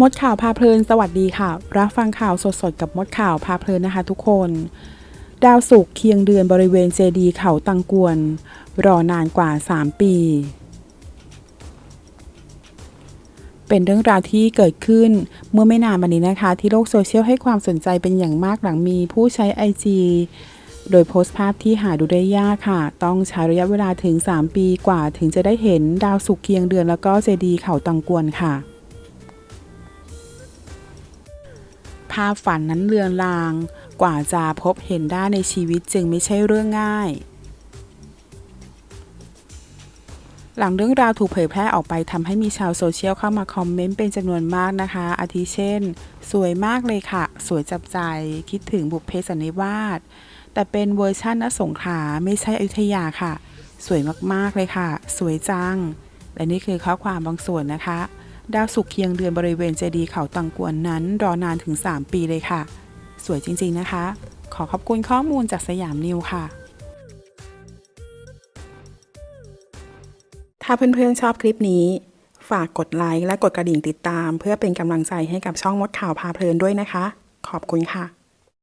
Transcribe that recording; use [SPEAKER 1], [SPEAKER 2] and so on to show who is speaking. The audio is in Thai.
[SPEAKER 1] มดข่าวพาเพลินสวัสดีค่ะ รับฟังข่าวสดๆ กับมดข่าวพาเพลินนะคะทุกคน ดาวสุกร์เคียงเดือนบริเวณเจดีเขาตังกวน รอนานกว่า 3 ปี เป็นเรื่องราวที่เกิดขึ้นเมื่อไม่นานมานี้นะคะ ที่โลกโซเชียลให้ความสนใจเป็นอย่างมากหลังมีผู้ใช้ IG โดยโพสต์ภาพที่หาดูได้ยากค่ะ ต้องใช้ระยะเวลาถึง 3 ปีกว่าถึงจะได้เห็นดาวสุกร์เคียงเดือนแล้วก็เจดีเขาตังกวนค่ะาพฝันนั้นเลือนลาง กว่าจะพบเห็นได้ในชีวิตจึงไม่ใช่เรื่องง่าย หลังเรื่องราวถูกเผยแพร่ออกไปทำให้มีชาวโซเชียลเข้ามาคอมเมนต์เป็นจำนวนมากนะคะ อาทิเช่น สวยมากเลยค่ะ สวยจับใจคิดถึงบุพเพสันนิวาสแต่เป็นเวอร์ชั่นณสงขลาไม่ใช่อยุธยาค่ะ สวยมากๆเลยค่ะ สวยจัง และนี่คือข้อความบางส่วนนะคะ ดาวสุกเคียงเดือนบริเวณเจดีย์เขาตังกวนนั้น รอนานถึง 3 ปีเลยค่ะ สวยจริงๆนะคะ ขอขอบคุณข้อมูลจากสยามนิวค่ะ ถ้าเพื่อนๆชอบคลิปนี้ ฝากกดไลค์และกดกระดิ่งติดตาม เพื่อเป็นกำลังใจให้กับช่องมดข่าวพาเพลินด้วยนะคะ ขอบคุณค่ะ